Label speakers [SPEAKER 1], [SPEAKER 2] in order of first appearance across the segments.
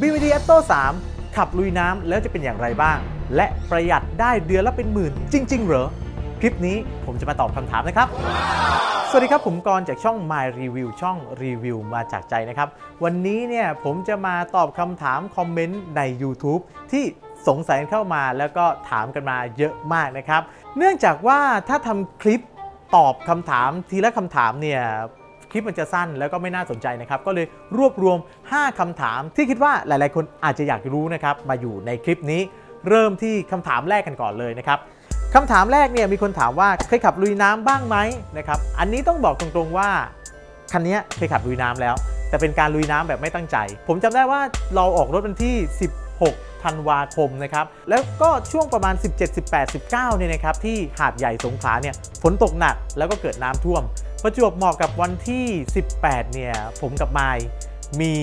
[SPEAKER 1] BVD Atto 3 ขับลุยน้ำแล้วจะเป็นอย่างไรบ้าง และประหยัดได้เดือนละเป็นหมื่นจริง ๆ เหรอ คลิปนี้ผมจะมาตอบคำถามนะครับ สวัสดีครับ ผมกรจากช่อง My Review ช่องรีวิวมาจากใจนะครับ วันนี้เนี่ยผมจะมาตอบคำถามคอมเมนต์ใน YouTube ที่สงสัยเข้ามาแล้วก็ถามกันมาเยอะมากนะครับ เนื่องจากว่าถ้าทำคลิปตอบคำถามทีละคำถามเนี่ย คลิปมันจะสั้นแล้วก็ไม่น่าสนใจนะครับ ก็เลยรวบรวม 5คำถามที่คิดว่าหลาย ๆ คนอาจจะอยากรู้นะครับ มาอยู่ในคลิปนี้ เริ่มที่คำถามแรกกันก่อนเลยนะครับคำถามแรกเนี่ยมีคนถามว่าเคยขับลุยน้ำบ้างไหมนะครับ อันนี้ต้องบอกตรงๆว่าคันนี้เคยขับลุยน้ำแล้ว แต่เป็นการลุยน้ำแบบไม่ตั้งใจ ผมจำได้ว่าเราออกรถวันที่ 16ธันวาคมนะครับ แล้วก็ช่วงประมาณ 17 18 19 เนี่ยนะครับที่หาดใหญ่สงขลาเนี่ยฝนตกหนักแล้วก็เกิดน้ำท่วม ประจวบเหมาะกับวันที่ 18 เนี่ย ผมกับไมค์มี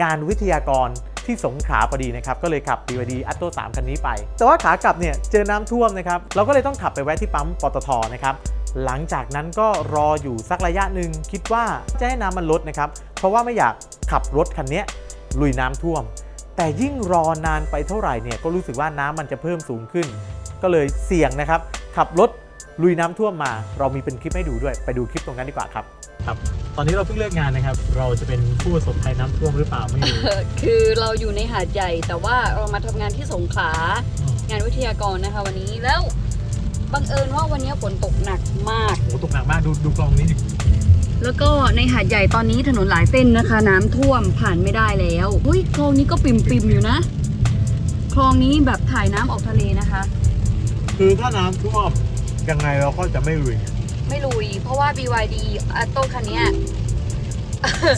[SPEAKER 1] งานวิทยากรที่สงขลาพอดีนะครับ ก็เลยขับ BYD Atto 3 คันนี้ไป แต่ว่าขากลับเนี่ยเจอน้ำท่วมนะครับ เราก็เลยต้องขับไปแวะที่ปั๊มปตทนะครับ หลังจากนั้นก็รออยู่สักระยะหนึ่งคิดว่าจะให้น้ำมันลดนะครับ เพราะว่าไม่อยากขับรถคันนี้ลุยน้ำท่วม แต่ยิ่งรอนานไปเท่าไหร่เนี่ยก็รู้สึกว่าน้ำมันจะเพิ่มสูงขึ้น ก็เลยเสี่ยงนะครับ ขับรถ ลุยน้ำท่วมมา เรามีเป็นคลิปให้ดูด้วยไปดูคลิปตรงนั้นดีกว่าครับครับ ตอนนี้เราเพิ่งเลิกงานนะครับ เราจะเป็นผู้ประสบภัยน้ำท่วมหรือเปล่าไม่รู้
[SPEAKER 2] คือเราอยู่ในหาดใหญ่ แต่ว่าเรามาทำงานที่สงขลางานวิทยากรนะคะวันนี้แล้วบังเอิญว่าวันนี้ฝนตกหนักมาก
[SPEAKER 1] โอ้โหตกหนักมากดูดูกลองนี้ดิ
[SPEAKER 2] แล้วก็ในหาดใหญ่ตอนนี้ถนนหลายเส้นนะคะ น้ำท่วมผ่านไม่ได้แล้วอุ้ยคลองนี้ก็ปิ่มปิมๆอยู่นะ คลองนี้แบบถ่ายน้ำออกทะเลนะคะ
[SPEAKER 1] คือถ้าน้ำท่วม ยังไงเราก็จะไม่ลุย
[SPEAKER 2] ไม่ลุย เพราะว่า BYD อัตโต้คันเนี้ย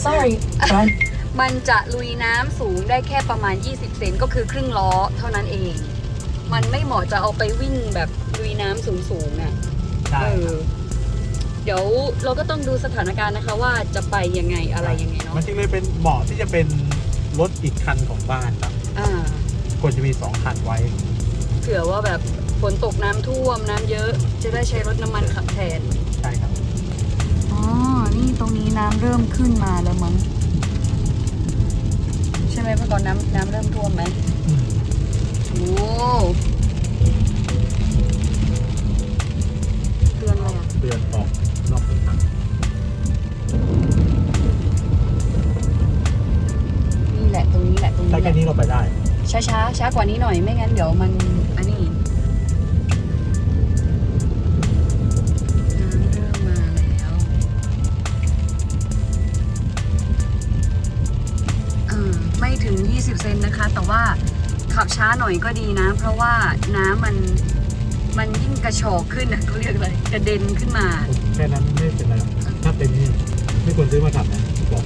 [SPEAKER 3] Sorry, front
[SPEAKER 2] มันจะลุยน้ำสูงได้แค่ประมาณ 20 เซนก็คือครึ่งล้อเท่านั้นเอง มันไม่เหมาะจะเอาไปวิ่งแบบลุยน้ำสูงๆอะ
[SPEAKER 1] ใช่
[SPEAKER 2] เออเดี๋ยวเราก็ต้องดูสถานการณ์นะคะ ว่าจะไปยังไงอะไรยังไงเนาะ
[SPEAKER 1] มันจึงเลยเป็นเหมาะที่จะเป็นรถอีกคันของบ้านครับ
[SPEAKER 2] อ่า
[SPEAKER 1] ควรจะมี2คันไว้
[SPEAKER 2] เผื่อว่าแบบ ฝนตกน้ำท่วมน้ำเยอะ จะได้ใช้รถน้ำมันขับแทน
[SPEAKER 1] ใช่ครับ
[SPEAKER 2] อ๋อ นี่ตรงนี้น้ำเริ่มขึ้นมาแล้วมั้งใช่ไหมเมื่อก่อนน้ำน้ำเริ่มท่วมไหมโอ้เตือนอะไรอะ
[SPEAKER 1] เตือนออกนอกเส้นทาง
[SPEAKER 2] นี่แหละตรงนี้แหละตรง
[SPEAKER 1] ถ้า
[SPEAKER 2] นี้แห
[SPEAKER 1] แค่
[SPEAKER 2] ละ
[SPEAKER 1] นี้เราไปได้
[SPEAKER 2] ช้าช้าช้ากว่านี้หน่อยไม่งั้นเดี๋ยวมันอันนี้น้ ไม่ถึง 20 เซนนะคะ แต่ว่าขับช้าหน่อยก็ดีนะ เพราะว่าน้ำมันมันยิ่งกระชอกขึ้นนะเขาเรียกอะไรกระเด็นขึ้นมา
[SPEAKER 1] แค่นั้นไม่เป็นไรหรอกถ้าเป็นนี่ไม่ควรซื้อมาขับนะบอก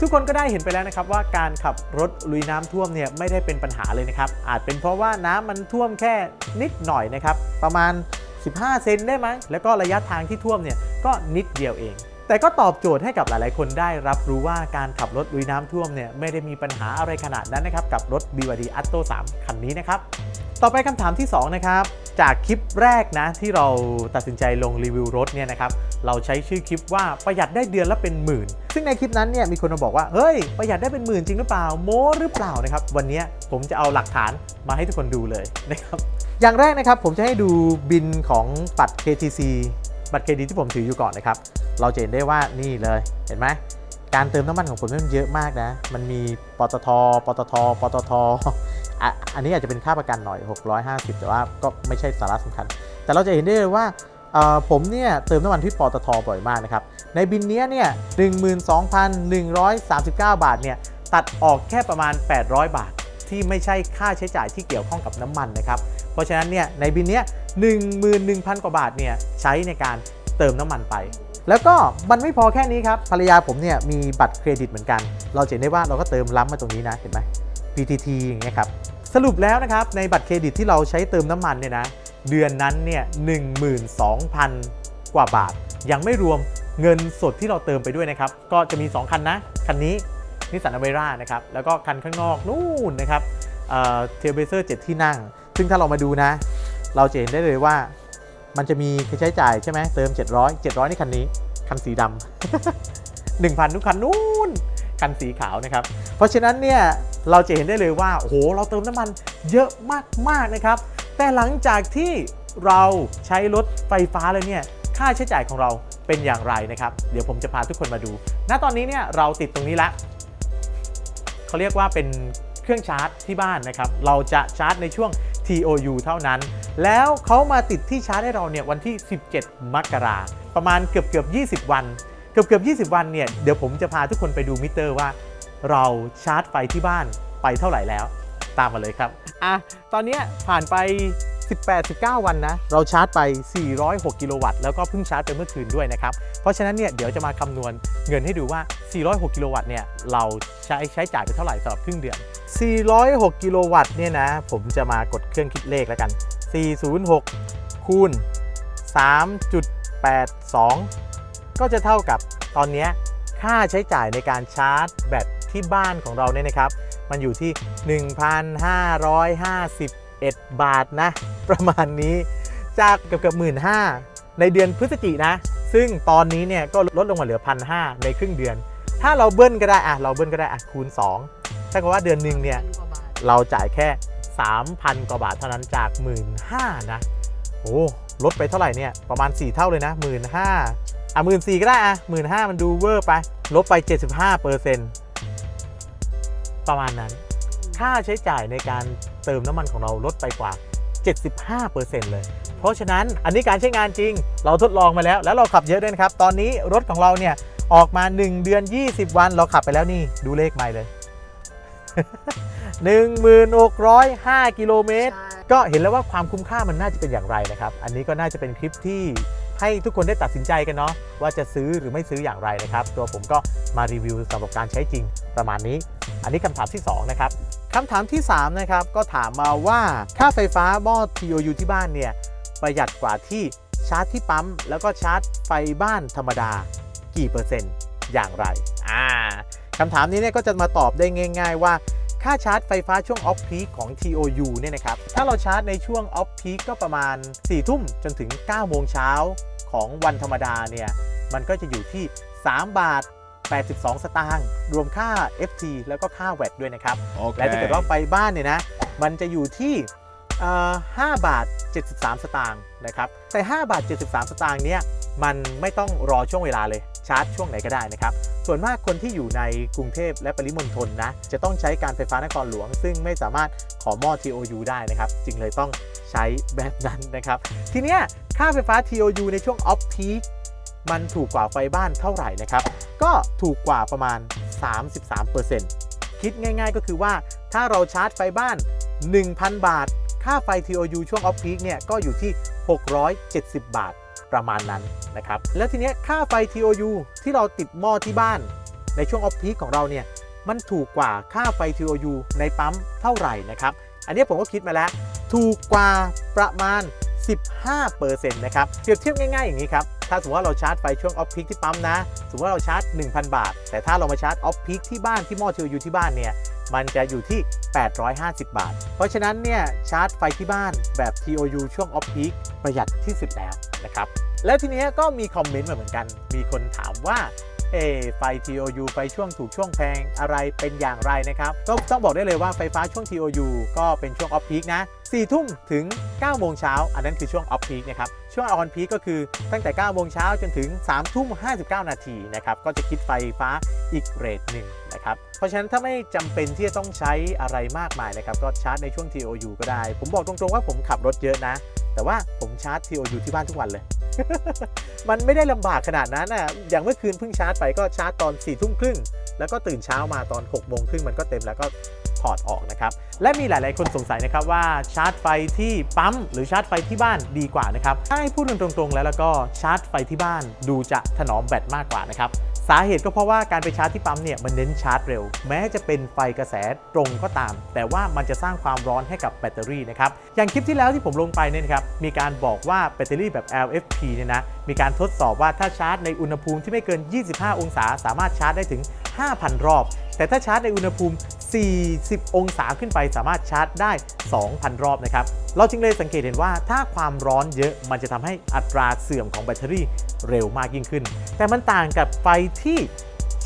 [SPEAKER 1] ทุกคนก็ได้เห็นไปแล้วนะครับว่าการขับรถลุยน้ำท่วมเนี่ยไม่ได้เป็นปัญหาเลยนะครับ อาจเป็นเพราะว่าน้ำมันท่วมแค่นิดหน่อยนะครับ ประมาณ 15 เซนได้ไหมแล้วก็ระยะทางที่ท่วมเนี่ยก็นิดเดียวเอง แต่ก็ตอบโจทย์ให้กับหลายๆ คนได้รับรู้ว่าการขับรถลุยน้ำท่วมเนี่ยไม่ได้มีปัญหาอะไรขนาดนั้นนะครับกับรถ BYD Atto 3 คันนี้นะครับ ต่อไปคำถามที่ 2 นะครับ จากคลิปแรกนะที่เราตัดสินใจลงรีวิวรถเนี่ยนะครับเราใช้ชื่อคลิปว่าประหยัดได้เดือนละเป็นหมื่น ซึ่งในคลิปนั้นเนี่ยมีคนมาบอกว่าเฮ้ยประหยัดได้เป็นหมื่นจริงหรือเปล่าโม้หรือเปล่านะครับวันนี้ผมจะเอาหลักฐานมาให้ทุกคนดูเลยนะครับอย่างแรกนะครับผมจะให้ดูบินของบัตร KTC บัตรเครดิตที่ผมถืออยู่ก่อนนะครับ เราจะเห็นได้ว่านี่เลยเห็นไหมการเติมน้ำมันของผมมันเยอะมากนะ มันมีปตท ปตท ปตทอะอันนี้อาจจะเป็นค่าประกันหน่อย 650 แต่ว่าก็ไม่ใช่สาระสำคัญ แต่เราจะเห็นได้เลยว่าผมเนี่ยเติมน้ำมันที่ปตทบ่อยมากนะครับ ในบินเนี้ยเนี่ย 12,139 บาทเนี่ย ตัดออกแค่ประมาณ 800 บาท ที่ไม่ใช่ค่าใช้จ่ายที่เกี่ยวข้องกับน้ำมันนะครับ เพราะฉะนั้นเนี่ยในบินเนี้ย 11,000 กว่าบาทเนี่ยใช้ในการเติมน้ำมันไป แล้วก็มันไม่พอแค่นี้ครับ ภรรยาผมเนี่ยมีบัตรเครดิตเหมือนกัน เราเห็นได้ว่าเราก็เติมล้ำมาตรงนี้นะ เห็นไหม PTT อย่างเงี้ยครับ สรุปแล้วนะครับในบัตรเครดิตที่เราใช้เติมน้ำมันเนี่ยนะ เดือนนั้นเนี่ย12,000 กว่าบาท ยังไม่รวมเงินสดที่เราเติมไปด้วยนะครับ ก็จะมี 2 คันนะ คันนี้นิสสันอเมร่านะครับ แล้วก็คันข้างนอกนู่นนะครับเทเบเซอร์7ที่นั่ง ซึ่งถ้าเรามาดูนะ เราจะเห็นได้เลยว่ามันจะมีค่าใช้จ่ายใช่ไหมเติม 700 700นี่คันนี้ คันสีดำ 1,000 ทุกคันนู้นคันสีขาวนะครับ เพราะฉะนั้นเนี่ยเราจะเห็นได้เลยว่า โอ้โห เราเติมน้ำมันเยอะมากๆนะครับ แต่หลังจากที่เราใช้รถไฟฟ้าแล้วเนี่ยค่าใช้จ่ายของเราเป็นอย่างไรนะครับ เดี๋ยวผมจะพาทุกคนมาดู ณตอนนี้เนี่ยเราติดตรงนี้ล้วเขาเรียกว่าเป็นเครื่องชาร์จที่บ้านนะครับ เราจะชาร์จในช่วง TOU เท่านั้น แล้วเขามาติดที่ชาร์จให้เราเนี่ยวันที่ 17 มกราประมาณเกือบเกือบ20 วัน เกือบเกือบ20 วันเนี่ยเดี๋ยวผมจะพาทุกคนไปดูมิเตอร์ว่า เราชาร์จไฟที่บ้านไปเท่าไหร่แล้ว ตามมาเลยครับอะตอนนี้ผ่านไป 18-19 วันนะ เราชาร์จไป 406 กิโลวัตต์ แล้วก็เพิ่งชาร์จไปเมื่อคืนด้วยนะครับ เพราะฉะนั้นเนี่ยเดี๋ยวจะมาคำนวณเงินให้ดูว่า 406 กิโลวัตต์เนี่ยเราใช้ใช้จ่ายไปเท่าไหร่สำหรับครึ่งเดือน 406 กิโลวัตต์เนี่ยนะ ผมจะมากดเครื่องคิดเลขแล้วกัน 406 คูณ 3.82 ก็จะเท่ากับตอนนี้ค่าใช้จ่ายในการชาร์จแบตที่บ้านของเราเนี่ยนะครับ มันอยู่ที่ 1,551 บาทนะ ประมาณนี้จากเกือบเกือบหมื่นห้าในเดือนพฤศจิกนะ ซึ่งตอนนี้เนี่ยก็ลดลงมาเหลือพันห้าในครึ่งเดือน ถ้าเราเบิ้ลก็ได้อะเราเบิ้ลก็ได้อะคูณ 2 ถ้าเกับว่าเดือนหนึ่งเนี่ยเราจ่ายแค่ 3,000 กว่าบาทเท่านั้นจาก 1 5ื่นนะโอ้ลดไปเท่าไหร่เนี่ย ประมาณ 4 เท่าเลยนะ 1 5ื่นอะหมื่นสี่ก็ได้อะหมื่นห้ามันดูเวอร์ไป ลบไป 75เปอร์เซ็นต์ประมาณนั้น ค่าใช้จ่ายในการเติมน้ำมันของเราลดไปกว่า 75เปอร์เซ็นต์เลย เพราะฉะนั้นอันนี้การใช้งานจริง เราทดลองมาแล้ว แล้วเราขับเยอะด้วยนะครับ ตอนนี้รถของเราเนี่ย ออกมา 1 เดือน 20 วันเราขับไปแล้วนี่ ดูเลขใหม่เลย 1605 กิโลเมตร
[SPEAKER 2] ใช่
[SPEAKER 1] ก็เห็นแล้วว่าความคุ้มค่ามันน่าจะเป็นอย่างไรนะครับ อันนี้ก็น่าจะเป็นคลิปที่ให้ทุกคนได้ตัดสินใจกันเนาะว่าจะซื้อหรือไม่ซื้ออย่างไรนะครับ ตัวผมก็มารีวิวสำหรับการใช้จริงประมาณนี้ อันนี้คำถามที่ 2 นะครับคำถามที่ 3 นะครับ ก็ถามมาว่าค่าไฟฟ้าหม้อ TOU ที่บ้านเนี่ย ประหยัดกว่าที่ชาร์จที่ปั๊ม แล้วก็ชาร์จไฟบ้านธรรมดา กี่เปอร์เซ็นต์อย่างไรอ่าคำถามนี้เนี่ยก็จะมาตอบได้ง่าย ๆ ว่า ค่าชาร์จไฟฟ้าช่วงออฟพีคของ TOU เนี่ยนะครับ ถ้าเราชาร์จในช่วงออฟพีคก็ประมาณ 4 ทุ่มจนถึง 9 โมงเช้าของวันธรรมดาเนี่ย มันก็จะอยู่ที่ 3 บาท 82 สตางค์ รวมค่า FT แล้วก็ค่าแวตด้วยนะครับและถ้าเกิดว่าไฟบ้านเนี่ยนะ มันจะอยู่ที่เอ่อ5บาท 73 สตางค์นะครับ แต่ 5 บาท 73 สตางค์เนี้ย มันไม่ต้องรอช่วงเวลาเลยชาร์จช่วงไหนก็ได้นะครับ ส่วนมากคนที่อยู่ในกรุงเทพและปริมณฑลนะ จะต้องใช้การไฟฟ้านครหลวง ซึ่งไม่สามารถขอหม้อ TOU ได้นะครับ จึงเลยต้องใช้แบบนั้นนะครับ ทีเนี้ยค่าไฟฟ้า TOU ในช่วงออฟพีคมันถูกกว่าไฟบ้านเท่าไหร่นะครับ ก็ถูกกว่าประมาณ 33%คิดง่ายๆก็คือว่าถ้าเราชาร์จไฟบ้าน 1,000 บาท ค่าไฟ TOU ช่วงออฟพีคเนี่ยก็อยู่ที่ 670 บาท ประมาณนั้นนะครับแล้วทีเนี้ยค่าไฟ TOU ที่เราติดหม้อที่บ้าน ในช่วงออฟพีคของเราเนี่ยมันถูกกว่าค่าไฟ TOU ในปั๊มเท่าไหร่นะครับ อันนี้ผมก็คิดมาแล้ว ถูกกว่าประมาณ 15%นะครับเปรียบเทียบง่าย ๆ อย่างนี้ครับ ถ้าสมมติว่าเราชาร์จไฟช่วงออฟพีคที่ปั๊มนะ สมมติว่าเราชาร์จ 1,000 บาท แต่ถ้าเรามาชาร์จออฟพีคที่บ้านที่หม้อ TOU ที่บ้านเนี่ย มันจะอยู่ที่ 850 บาท เพราะฉะนั้นเนี่ยชาร์จไฟที่บ้านแบบ TOU ช่วงออฟพีคประหยัดที่สุดแล้วนะครับ แล้วทีนี้ก็มีคอมเมนต์มาเหมือนกัน มีคนถามว่าเออไฟ TOU ไฟช่วงถูกช่วงแพงอะไรเป็นอย่างไรนะครับก็ต้องบอกได้เลยว่าไฟฟ้าช่วง TOU ก็เป็นช่วงออฟพีคนะ4ทุ่มถึง 9 โมงเช้า อันนั้นคือช่วงออฟพีคนะครับ ช่วงออนพีคก็คือตั้งแต่ 9 โมงเช้าจนถึง 3 ทุ่ม 59 นาทีนะครับ ก็จะคิดไฟฟ้าอีกเรทหนึ่ง นะครับ เพราะฉะนั้นถ้าไม่จำเป็นที่จะต้องใช้อะไรมากมายนะครับ ก็ชาร์จในช่วง TOU ก็ได้ ผมบอกตรงๆว่าผมขับรถเยอะนะ แต่ว่าผมชาร์จ TOU ที่บ้านทุกวันเลย มันไม่ได้ลำบากขนาดนั้นอะอย่างเมื่อคืนเพิ่งชาร์จไปก็ชาร์จตอน4ี่ทุ่มครึ่งแล้วก็ตื่นเช้ามาตอน6กโมงครึ่งมันก็เต็มแล้วก็ถอดออกนะครับ และมีหลาย ๆ คนสงสัยนะครับว่าชาร์จไฟที่ปั๊มหรือชาร์จไฟที่บ้านดีกว่านะครับ ถ้าให้พูดตรง ๆ แล้วแล้วก็ชาร์จไฟที่บ้านดูจะถนอมแบตมากกว่านะครับ สาเหตุก็เพราะว่าการไปชาร์จที่ปั๊มเนี่ยมันเน้นชาร์จเร็ว แม้จะเป็นไฟกระแสตรงก็ตาม แต่ว่ามันจะสร้างความร้อนให้กับแบตเตอรี่นะครับอย่างคลิปที่แล้วที่ผมลงไปเนี่ยนะครับมีการบอกว่าแบตเตอรี่แบบ LFP เนี่ยนะมีการทดสอบว่าถ้าชาร์จในอุณหภูมิที่ไม่เกิน 25 องศา สามารถชาร์จได้ถึง 5,000 รอบ แต่ถ้าชาร์จในอุณหภูมิ 40 องศาขึ้นไปสามารถชาร์จได้ 2,000 รอบนะครับ เราจึงเลยสังเกตเห็นว่าถ้าความร้อนเยอะมันจะทำให้อัตราเสื่อมของแบตเตอรี่ เร็วมากยิ่งขึ้น แต่มันต่างกับไฟที่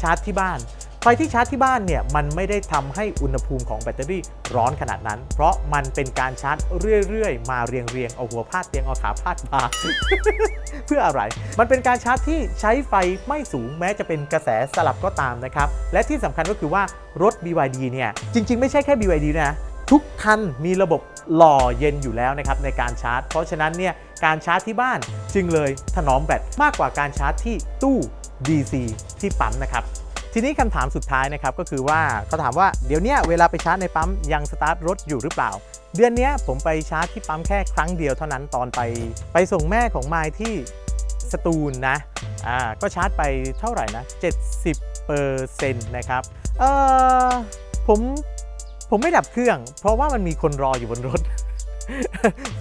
[SPEAKER 1] ชาร์จที่บ้าน ไฟที่ชาร์จที่บ้านเนี่ยมันไม่ได้ทำให้อุณหภูมิของแบตเตอรี่ร้อนขนาดนั้น เพราะมันเป็นการชาร์จเรื่อยๆ มาเรียงๆ เอาหัวพาดเตียงเอาขาพาดบาเพื่ออะไร มันเป็นการชาร์จที่ใช้ไฟไม่สูงแม้จะเป็นกระแสสลับก็ตามนะครับ และที่สำคัญก็คือว่ารถ BYD เนี่ยจริง ๆ ไม่ใช่แค่ BYD นะ ทุกคันมีระบบหล่อเย็นอยู่แล้วนะครับในการชาร์จ เพราะฉะนั้นเนี่ยการชาร์จที่บ้านจึงเลยถนอมแบตมากกว่าการชาร์จที่ตู้ DC ที่ปั๊มนะครับทีนี้คำถามสุดท้ายนะครับก็คือว่าเขาถามว่าเดี๋ยวนี้เวลาไปชาร์จในปั๊มยังสตาร์ทรถอยู่หรือเปล่า เดือนนี้ผมไปชาร์จที่ปั๊มแค่ครั้งเดียวเท่านั้นตอนไป ไปส่งแม่ของไมล์ที่สตูลนะอ่าก็ชาร์จไปเท่าไหร่นะ 70เปอร์เซ็นต์นะครับเออผม ผมไม่ดับเครื่อง เพราะว่ามันมีคนรออยู่บนรถ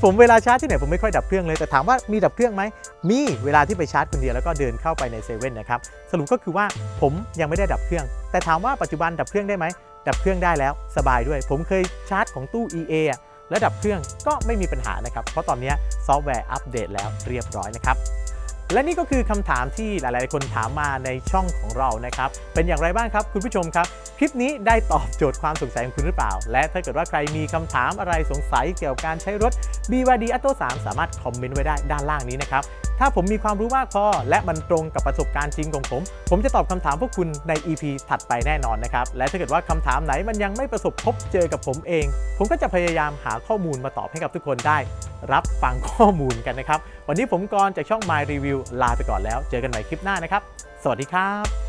[SPEAKER 1] ผมเวลาชาร์จที่ไหนผมไม่ค่อยดับเครื่องเลยแต่ถามว่ามีดับเครื่องไหมมีเวลาที่ไปชาร์จคนเดียวแล้วก็เดินเข้าไปในเซเว่นนะครับสรุปก็คือว่าผมยังไม่ได้ดับเครื่อง แต่ถามว่าปัจจุบันดับเครื่องได้ไหมดับเครื่องได้แล้วสบายด้วย ผมเคยชาร์จของตู้ EA อแล้วดับเครื่องก็ไม่มีปัญหานะครับ เพราะตอนนี้ซอฟต์แวร์อัปเดตแล้วเรียบร้อยนะครับ และนี่ก็คือคำถามที่หลาย ๆ คนถามมาในช่องของเรานะครับ เป็นอย่างไรบ้างครับคุณผู้ชมครับ คลิปนี้ได้ตอบโจทย์ความสงสัยของคุณหรือเปล่า และถ้าเกิดว่าใครมีคำถามอะไรสงสัยเกี่ยวกับการใช้รถ BYD Atto 3 สามารถคอมเมนต์ไว้ได้ด้านล่างนี้นะครับ ถ้าผมมีความรู้มากพอ และมันตรงกับประสบการณ์จริงของผม ผมจะตอบคำถามพวกคุณใน EP ถัดไปแน่นอนนะครับ และถ้าเกิดว่าคำถามไหนมันยังไม่ประสบพบเจอกับผมเอง ผมก็จะพยายามหาข้อมูลมาตอบให้กับทุกคนได้ รับฟังข้อมูลกันนะครับ วันนี้ผมกรจากช่อง My Review ลาไปก่อนแล้ว เจอกันใหม่คลิปหน้านะครับ สวัสดีครับ